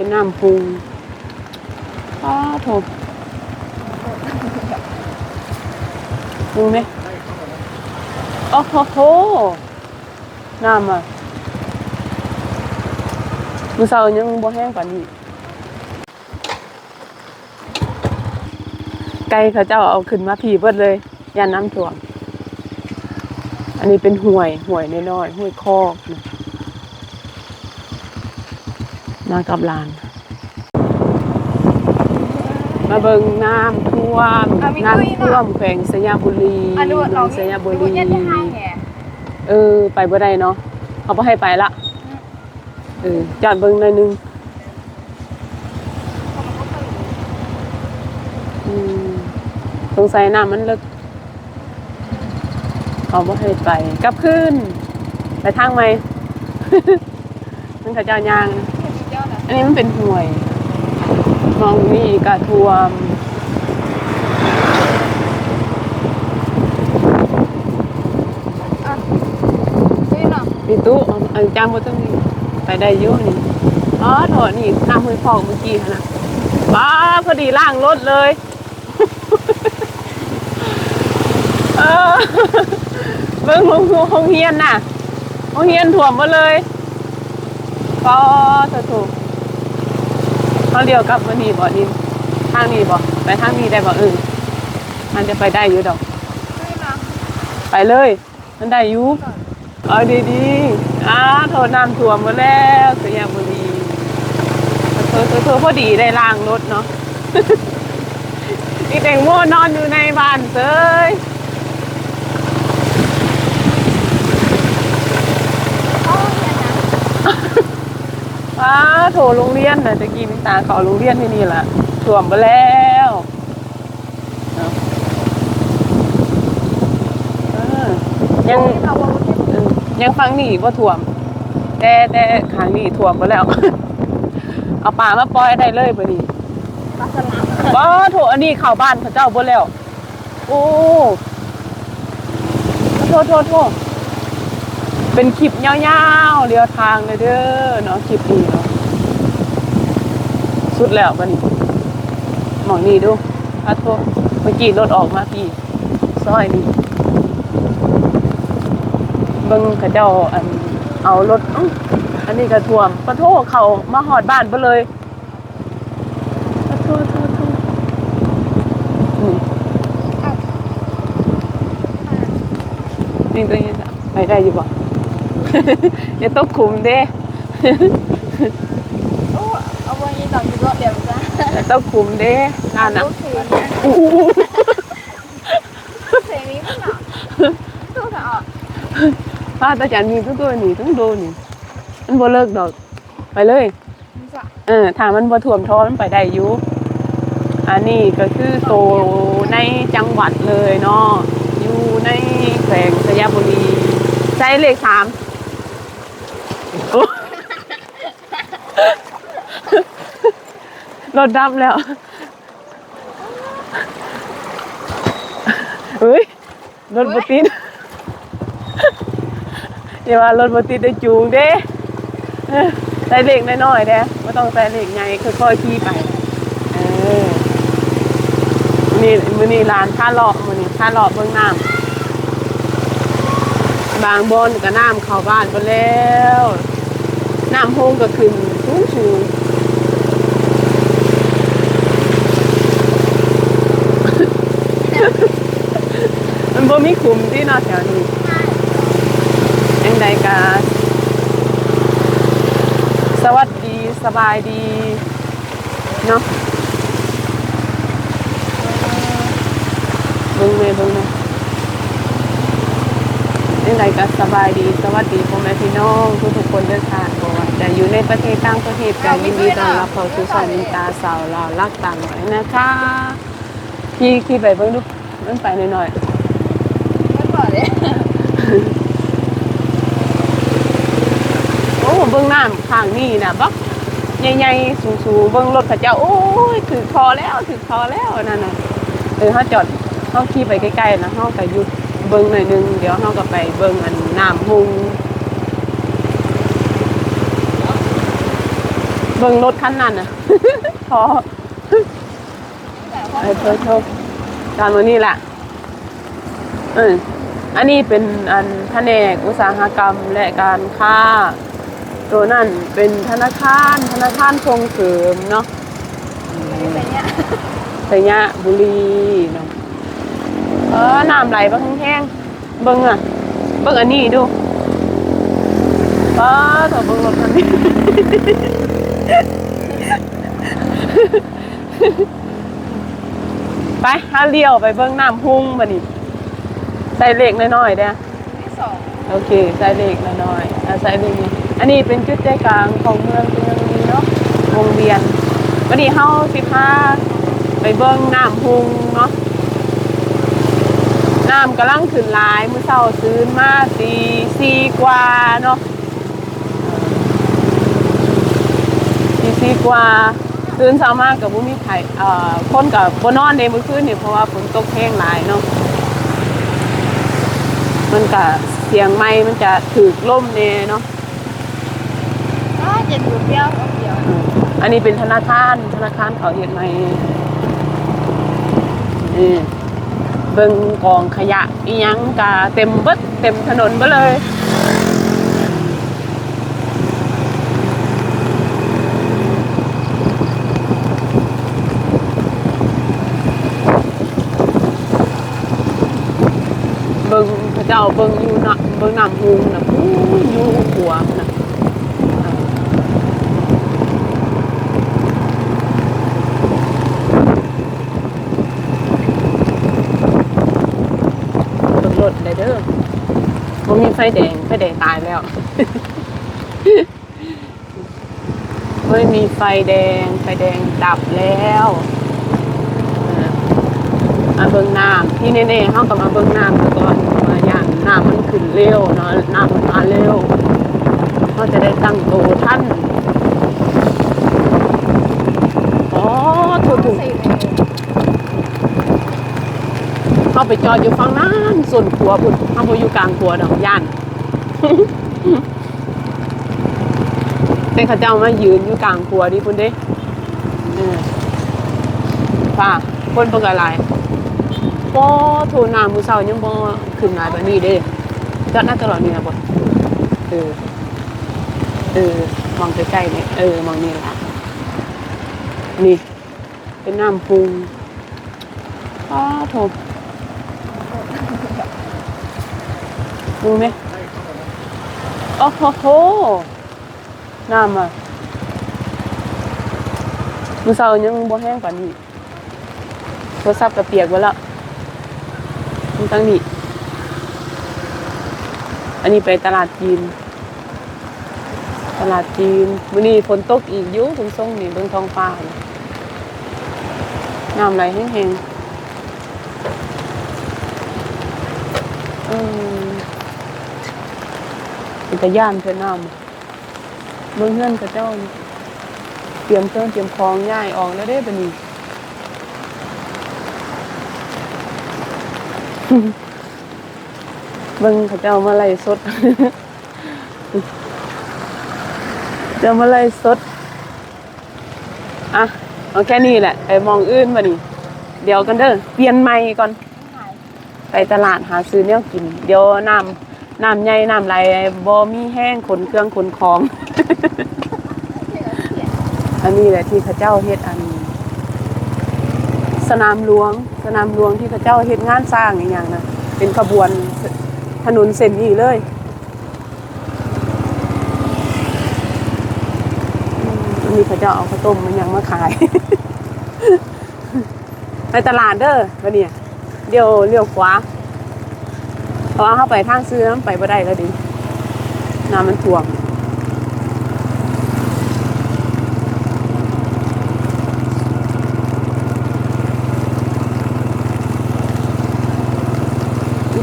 เป็นน้ำพุงอ้าโถดูไหมโอ้โหโหน้ำอะมือเสายังบ่แห้งกว่านี้ไก่เขาเจ้าเอาขึ้นมาผีเบิดเลยยานน้ำท่วม อันนี้เป็นห่วยห่วยน้อยๆห่วยคอกนะ มากับหลาน มาเบิงน้ำท่วมอะมีน้ำตุ้ยท่วเนาะมแขวงสยามบุรีอันนู้นเมืเราองสยามบุรีเนี่ยจะให้แหงเออ ไปบ่ได้เนาะเขาบ่ให้ไปละเออจอดเบิงหน่อยนึงอืมสงสัยน้ำมันเลิกเขาบ่ให้ไปกลับขึ้น ไปทางไหม มันเขาเจ้ายางเจ้าน่ะ อันนี้มันเป็นห่วย มองนี่กระทวมตุ้ยเนาะมีตู้อาเอาจางบนต้นนี้ไปได้เยอะนี่อ๋อโถนี่น้ำมือพอกเมื่อกี้นะบ้าพอดีล่างรถเลย เออเบิ่งหงหงเฮียนน่ะหงเฮียนถ่วมมาเลยก็จะถูก เขาเดียวกลับวันนี้บ่นินทางนี้บ่ไปทางนี้ได้บ่เออมันจะไปได้อยู่ดอกตุ้ยเนาะไปเลย มันได้อยู่เอาดีๆอ้าโทษน้ำท่วมมาแล้วสยามบุรีเธอเธอเธอพอดีได้ล้างรถเนาะอีแตงโมนอนอยู่ในบ้านเซย เขาเรียนนะ อ้าโถโรงเรียนนะจะกินตาเขาโรงเรียนที่นี่ล่ะท่วมไปแล้วยังยังฟังนี่ว่าถ่วม แต่แต่ขางนี่ถ่วมไปแล้ว เอาปลามาปล่อยได้เลยบ่นี้ปลาสลามบ่โถอันนี้เข้าบ้านพระเจ้าบ่แล้ว โอ้โทษโทษโทษ เป็นคลิปยาวๆเรียวทางเลยเด้อเนาะคลิปนี้เนาะสุดแล้วบัดนี้หมองนี่ดูอะโทเมื่อกี้รถออกมาพี่ซอยนี่เบิ่งเขาเจ้าอันเอารถอันนี้ก็ท่วมปะโทเขามาหอดบ้านไปเลยปะโทโทโทนี่ตัวนี้ไปได้อยู่บ่ อย่าตกขุมเด้โอ้เอาไว้ยี่ต่ออยู่รอบเดียวจ้ะอย่าตกขุมเด้นั่นน่ะลูกเพลงอู้หูเพลงนี้มันเนาะตู้เถอะป้าตาจันมีทุกตัวนี่ทั้งโดนี่มันบ่เลิกดอก ไปเลยมันจะเออถ้ามันบ่ท่วมท้อมันไปได้อยู่อันนี้ก็คือโตในจังหวัดเลยเนาะอยู่ในแขวงสยามบุรีใช้เลขสามโอ้ รถดับแล้วเฮ้ยรถบติดอย่าว่ารถบติดได้จูงเด้ใส่เหล็กน้อยๆเด้ไม่ต้องใส่เหล็กใหญ่ค่อยๆขี่ไปเออนี่มือนี่ร้านค่าเลาะมือนี่ค่าเลาะเบื้องน้ำบางบนกับน้ำเข้าบ้านไปแล้วน้ำโฮงก็ขึ้นสูงสู มันบ่มีขุมที่เนอแถวนี้ยังไดกาสวัสดีสบายดี เนาะเบิ่งแม่เบิ่งนะยังไงก็สบายดี สวัสดีพ่อแม่พี่น้องทุกทุกๆคนด้วยค่ะบ่ว่าจะอยู่ในประเทศต่างประเทศก็ยินดีต้อนรับเข้าสู่สายมินตาสาวลาวรักต่างหน่อยนะคะขี่ขี่ไปเบิ่งดู มันไปหน่อยมันบอกเลยๆโอ้เบิ่งน้ำข้างนี้น่ะบักใหญ่ๆสูงๆเบิ่งรถเขาเจ้าโอ้ยถึงคอแล้วถึงคอแล้วนั่นน่ะเออเฮาจอดเฮาขี่ไปใกล้ๆนะเฮาก็หยุดเบิ่งหน่อยหนึงเดี๋ยวเฮาก็ไปเบิ่งอันน้ำหุงเบิ่งรถคันนั้นน่ะพอแต่ว่าไอ้เพิ่นโชค การวันนี้แหละเอออันนี้เป็นอันแผนกอุตสาหกรรมและการค้า ตัวนั่นเป็นธนาคาร ธนาคารส่งเสริมเนาะเป็นเนี้ยบุรีเนาะเออน้ำไหลบ้างแห้งเบิ่งอะเบิ่งอันนี้ดูเออเถอะเบิ่งรถคันนี้ ไปถ้าเลี้ยวไปเบิ่งน้ำหุ่งมานี่ใส่เหล็กน้อยๆเด้อที่สองโอเคใส่เหล็กน้อยๆอะใส่เหล็กนี่อันนี้เป็นจุดใจกลางของเมืองเมืองนี้เนาะวงเวียนวันนี้เฮาสิพาไปเบิ่งน้ำหุ่งเนาะน้ำกำลังขึ้นหลายมื้อเช้าซื้นมาตีสี่กว่าเนาะตีสี่กว่า ตื่นเช้ามากกับบุมีไข่เอ่อคนกับบนอนในมื้อคืนนี่เพราะว่าฝนตกแห้งหลายเนาะมันกะเสียงไม้มันจะถือล่มเนเนาะอ้าเจ็ดดูเปรี้ยวเอาเปรี้ยวอืมอันนี้เป็นธนาคารธนาคารเขาเห็นไหมนี่เบิ่งกองขยะอียังกะเต็มเบิดเต็มถนนเบิดเลย เบิ่งพระ เจ้าเบิ่งอยู่นะเบิ่งน้ำฮูงนะปู้อยู่หัวนะเบิ่งรถได้เด้อมันมีไฟแดงไฟแดงตายแล้วไม่มีไฟแดง ไฟแดงดับแล้วมาเบิ่งน้ำที่แน่ๆเขาก็มาเบิ่งน้ำก่อน น้ำมันขึ้นเร็วนาะน้ำมันมาเร็วเขาจะได้ตั้งตัวท่านอ๋อถูกถูกเลยเขาไปจอดอยู่ฝั่งนั้นส่วนขัวพุ่นเขาไปอยู่กลางขัวดอกย่านเป็นเขาเจ้ามายืนอยู่กลางขัวดิพุ่นเด้เออฝ่าคนเพิ่งอะไร บ่โทรน้ำมือเช้ายังบ่ขึ้นหลายแบบนี้เด้จอดหน้าตลอดนี่นะบ่เออเออมองใกล้ๆนี่เออมองนี่ละนี่ เป็นน้ำพุงอ้าโถดูไหมโอ้โหน้ำอะมือเสายังบ่แห้งกว่านี้โทรศัพท์กระเปียกไว้แล้ว ตั้งนี้ อันนี้ไปตลาดจีน ตลาดจีนวันนี้ฝนตกอีกยุ่คุณส่งนี่เบิ่งท้องฟ้าน,น้ำไหลแห้งๆเออเป็นตะย่านเพื่อนน้ำเมืองเฮือนกับเจ้า เตรียมเครื่องเตรียมคลองง่ายออกแล้วได้ปะนี่ เบิ่งเขาเจ้ามาไล่สดจ้ามาไล่สด อะ เอาแค่นี้แหละ ไปมองอื่นมานี่เดี๋ยวกันเด้อ เปลี่ยนใหม่ก่อน ไปตลาดหาซื้อแนวกิน เดี๋ยวน้ำน้ำใหญ่น้ำไหลบ่มีแห้งขนเครื่องขนของ อันนี้แหละที่ข้าเจ้าเฮ็ดอัน สนามหลวง สนามหลวงที่เข้าเจ้าเฮ็ดงานสร้างอีกอย่างนะเป็นขบวนถนนเส้นนี้เลยอันนี้เข้าเจ้าเอาข้าวต้มมันยังมาขายไปตลาดเด้อวันนี้เดี๋ยวเลี้ยวขวาเพราะว่าเข้าไปทางซื้อไปบ่ได้แล้วดิน้ำมันท่วม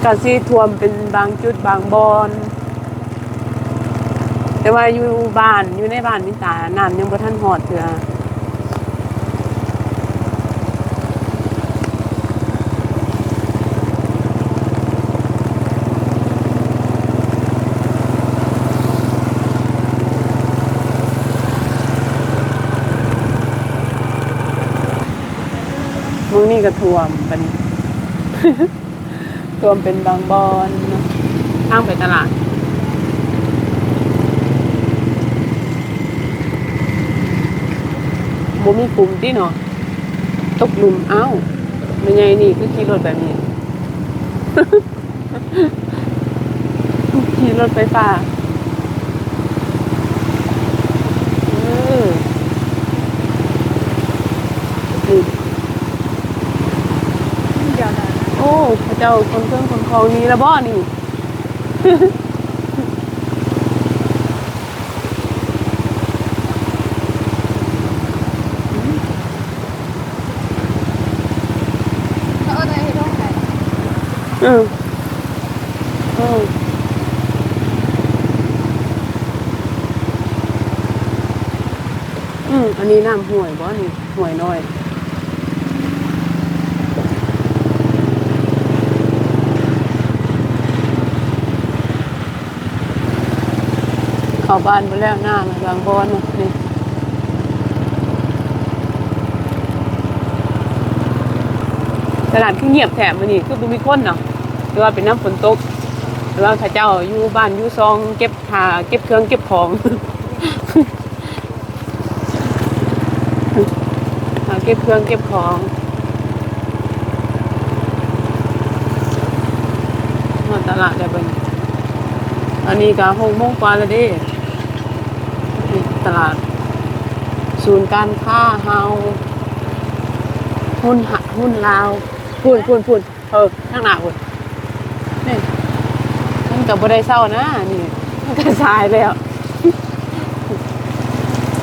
การซีท่วมเป็นบางจุดบางบอนแต่ว่าอยู่บ้านอยู่ในบ้านมิตาน้ำยังบ่ท่านหอดเถื่อมึงนี่ก็ท่วมเป็น ท่วมเป็นบางบอนเนาะทางไปตลาด บ่มีกลุ่มที่เนาะตกหลุมเอ้าไม่ไงนี่คือขี่รถแบบนี้ ขี่รถไฟฟ้าเออนี่ เดี๋ยวนะ โอ้ พระเจ้าคนเครื่องคนคองนี้ละบ่นี่เขาเออะไรให้ต้องไหนอืมอืมอืมอันนี้น้ำห่วยบ่นี่ห่วยน้อย เข้า บ้านไปแล้วหน้ามาบางบอนน่ะนี่ตลาดคือเงียบแถมมันนี่คือบุมีคนเนาะหรือว่าเป็นน้ำฝนตกหรือว่าข้าเจ้าอยู่บ้านอยู่ซอง เก็บผ้าเก็บเครื่องเก็บของเก็บเครื่องเก็บของมาตลาดได้บิ่งอันนี้ก็หกโมงกว่าแล้วด้นี่ ตลาด ศูนย์การค้าเฮาหุ้นหะหุ้นลาวพูนพูนพูนเออข้างหน้าพูนนี่มันกับบ่ได้เศร้านะนี่มันก็สายแล้ว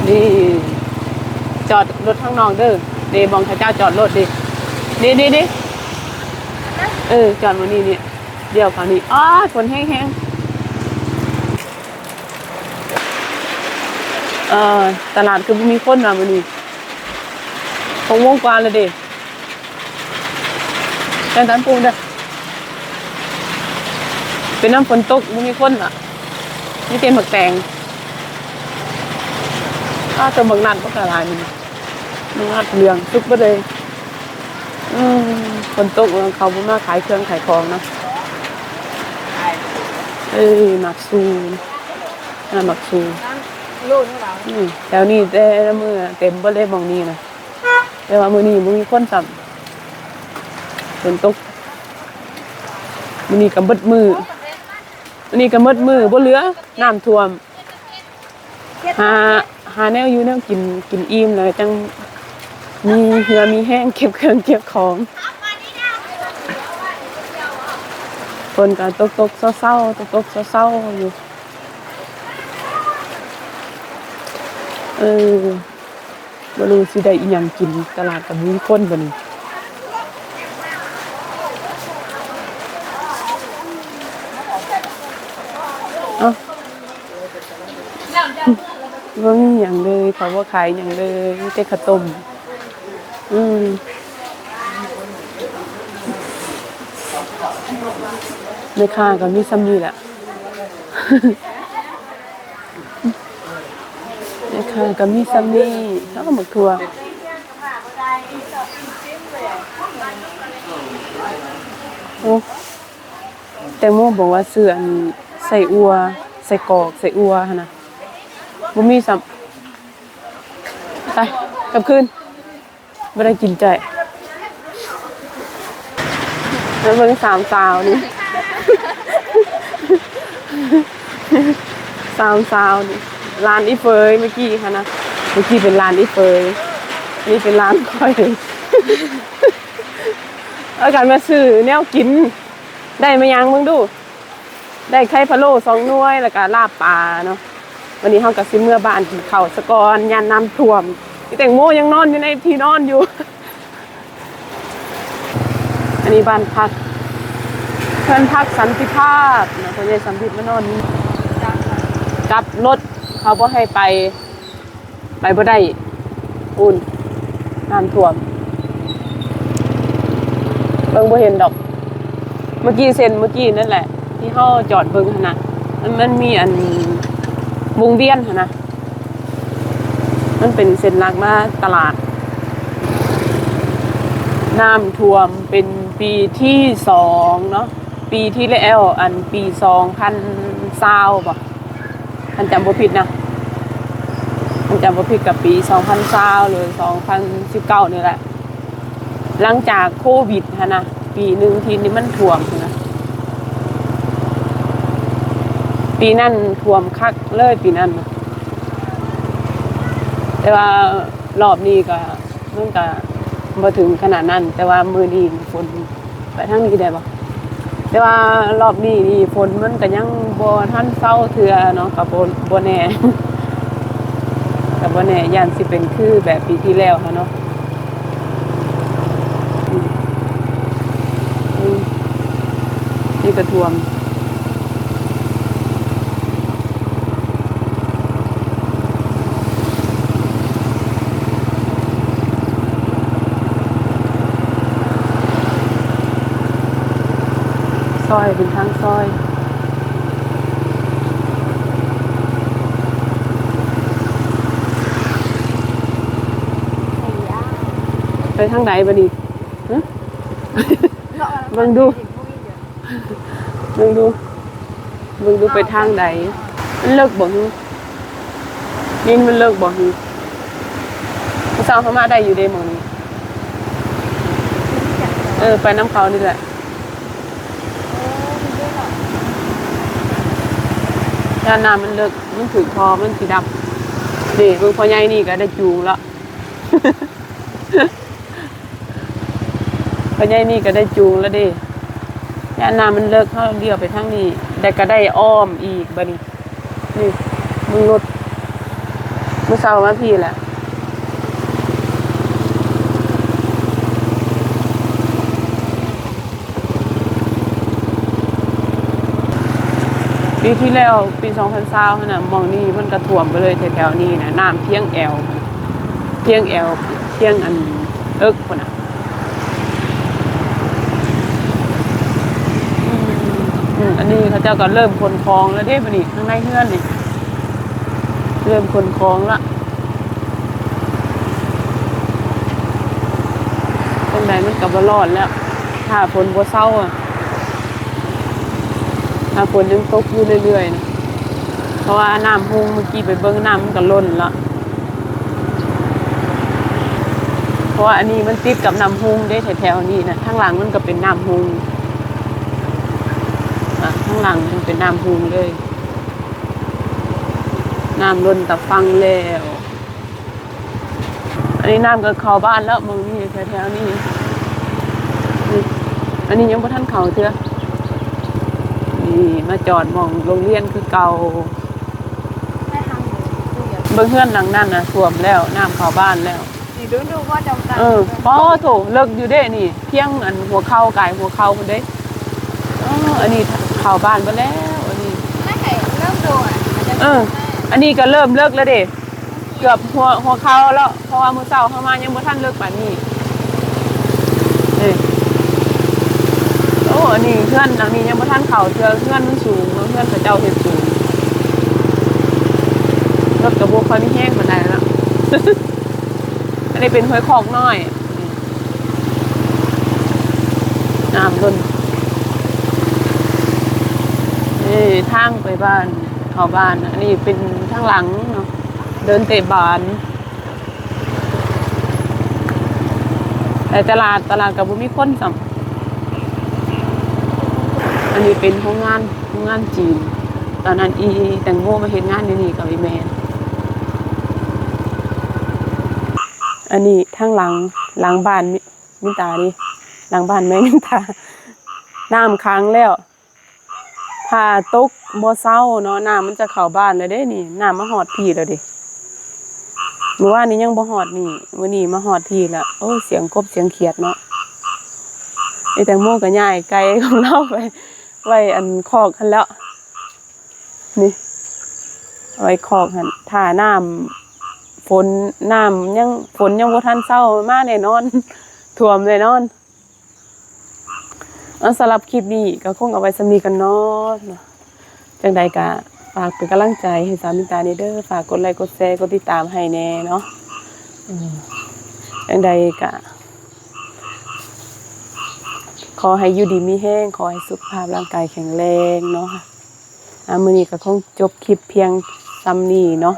นี่จอดรถข้างนอกเด้อเดบองข้าเจ้าจอดรถดินี่นี่นี่เออจอดมานี่นี่เดี๋ยวคราวนี้อ้าฝนแห้งๆ ออตลาดคือมีคนมามื้อนี้คงวงกว่าเลยเด้แต่ตันปูเด้อเป็นน้ำฝนตกบ่มีคนอะนี่เป็นหมักแตงอ้าวแต่บางนัดก็กระลายมันบางนัดเหลืองทุกบ่เลยอืมฝนตกเขาบ่มาขายเครื่องขายของนะเอ้ยหมักซูน่าหมักซู ลูกนี่เหรออืมแถวนี้แต่ละมือเต็มบ่เลยบองนี้นะแต่ว่ามือนี้บ่มีคนสับฝนตกมือนี้ก็เบิดมือมือนี้ก็เบิดมือบ่เหลือน้ำท่วม หาหาแนวอยู่แนวกินกินอิ่มแล้วจังมีเหือมีแห้งเก็บเครื่องเก็บของฝนก็ตกตกๆเศร้าๆตกตกๆเศร้าๆอยู่ เออบรูสิได้อีหยังกินตลาดกับมีคนบ่นี่เอาว่ามีหยังเลยเขาว่าขายหยังเลยมีแต่ข้าวต้มอืมแม่ค้าก็มีซ้ำนี่แหละ นี่ค่ะก็มีซัมนี่แล้วก็หมึกถั่วโอ้แตงโมบอกว่าเสืออันใส่อัว ใส่กอก ใส่อัวหั่นนะบ่มีสัมไปกลับคืนบ่ได้กินใจแล้วเบิ่งสามสาวนี่ สามสาวนี่ ร้านอีเฟยเมื่อกี้ค่ะนะเมื่อกี้เป็นร้านอีเฟยนี่เป็นร้านค่อยเอาการมาซื้อแนวกิน ได้มายังมึงดู ได้ไข่พะโล้สองน่วยแล้วก็ลาบปลาเนาะวันนี้เฮากับซิเมื่อบ้านกินข้าวสะกอนยานน้ำท่วมพี่แตงโมยังนอนอยู่ในที่นอนอยู่ อันนี้บ้านพักเพื่อนพักสันติภาพนะคนใหญ่สันติมานอนนี่กลับรถ เขาบ่ให้ไป ไปบ่ได้อุ่นน้ำท่วมเบิ่งบ่เห็นดอก เมื่อกี้เซ็นเมื่อกี้นั่นแหละ ที่เฮาจอดเบิ่งหั่นน่ะมันมันมีอันวงเวียนหั่นนะมันเป็นเส้นหลักมาตลาดน้ำท่วมเป็นปีที่สองเนาะปีที่แล้วอันปีสองพันซาวบ่ อันจำบ่ผิดนะอันจำบ่ผิดกับปีสองพันซาหรือสองพันสิบเก้านี่แหละ หลังจากโควิดฮะนะปีหนึ่งทีนี้มันท่วมนะปีนั้นท่วมคักเลยปีนั้นแต่ว่ารอบนี้ก็มันก็มาถึงขนาดนั้น แต่ว่ามือนี้ฝนไปทางนี้ได้ปะ แต่ว่ารอบนี้นี่ฝนมันก็ยังบ่ท่านเศร้าเถื่อเนาะกับบ่บ่แน่กับบ่แน่ยันสิเป็นคือแบบปีที่แล้วค่ะเนาะนี่กระท่วม อย เป็นทางซอยไปทางไหนบัดนี้ฮะเบิ่งดูมึงดูมึงดูไปทางใดมันเลิกบ่ฮึนี่มันเลิกบ่ฮึภาษาพม่าได้อยู่เด้หมองนี้เออ ไปน้ำเขานี่แหละ ด้านหน้ามันเลิกมันถือคอมันสีดำนี่เบิ่งพ่อใหญ่นี่ก็ได้จูงแล้วพ่อใหญ่นี่ก็ได้จูงแล้วเดิยานนามันเลิกเข้าเดียวไปทางนี้แต่ก็ได้อ้อมอีกบัดนี้นี่มึงรถมึงเศร้ามาพี่แหละ ปีที่แล้วปีสองพันเศร้าน่ะมองนี่มันกระถ่วมไปเลยแถวๆนี้นะน้ำเพียงแอวเพียงแอวเพียงอันเอิกคนน่ะอันนี้เขาเจ้าก็เริ่มคนคลองแล้วเด้บัดนี้ข้างในเฮือนนี่เริ่มคนคลองละตรงใดมันกับว่ารอดแล้วถ้าฝนบ่เศร้าอะ ถ้าฝนยังตกอยู่เรื่อยๆนะเพราะว่าน้ำพุงเมื่อกี้ไปเบิ่งน้ำมันก็ล้นละเพราะว่าอันนี้มันติดกับน้ำพุงได้แถวๆนี้นะข้างหลังมันก็เป็นน้ำพุงอะข้างหลังมันเป็นน้ำพุงเลยน้ำล้นแต่ฟังแล้วอันนี้น้ำก็เข้าบ้านแล้วมองนี่แถวๆนี้อันนี้ยังบ่ทันเข้าเถอะ นี่มาจอดมองโรงเรียนคือเก่าให้ทางหนูดูอย่าเบิ่งเฮือนหลังนั่นน่ะท่วมแล้วน้ำเข้าบ้านแล้วนี่ดูดูว่าจำกันเออป้อโถเลิกอยู่เด้นี่ เพียงอันหัวเข่ากายหัวเข่าคนเด้อ๋ออันนี้เข้าบ้านไปแล้วอันนี้ไม่ให้เริ่มดูอะมันจะเออ อันนี้ก็เริ่มเลิกแล้วเด้เกือบหัวหัวเขาแล้วเพราะว่ามื้อเช้าเข้ามายังบ่ทันเลิกปานนี้เอ้ยโอ้ อันนี้เพื่อนหลังนี้ยังบ่ทันเข้าเทื่อเพื่อนมันสูงเนาะเพื่อนเขาเจ้าเฮ็ดสูงรถกระบะค่อยมีแห้งปานใดแล้วอันนี้เป็นห้วยคอกน้อยน้ำล้นนี่ทางไปบ้านเข้าบ้าน อันนี้เป็นทางหลังเนาะเดินเตะบานแต่ตลาดตลาดกับบุมีคนสัม อันนี้เป็นโรงงานโรงงานจีน ตอนนั้นอีแตงโมมาเห็นงานอยู่นี่กับอีแมนอันนี้ทางหลังหลังบ้านมินตาดิหลังบ้านแม่มินตาน้ำค้างแล้วถ้าตกบ่เศร้าเนาะน้ำมันจะเข้าบ้านเลยเด้นี่น้ำมาหอดพี่แล้วดิเมื่อวานนี้ยังบ่หอดนี่วันนี้มาหอดพี่ล้วโอ้เสียงกบเสียงเขียดเนาะไอแตงโมก็ย่ายไกลของเราไป ไว้อันคอกคันแล้ว นี่ไว้คอกหันถ้าน้ำฝนน้ำยังฝนยังบ่ทันเศร้ามาแน่นอนท่วมแน่นอนเอาสำหรับคลิปนี้ก็คงเอาไว้สำนีกันเนาะจังใดก็ฝากเป็นกำลังใจให้สามิตาเนเด้อฝากกดไลค์กดแชร์กดติดตามให้แน่เนาะจังใดก็ อให้อยู่ดีมีแห้ง ขอให้สุขภาพร่างกายแข็งแรงเนาะอ่ามื้อนี้ก็คงจบคลิปเพียงซ้ำนี้เนาะ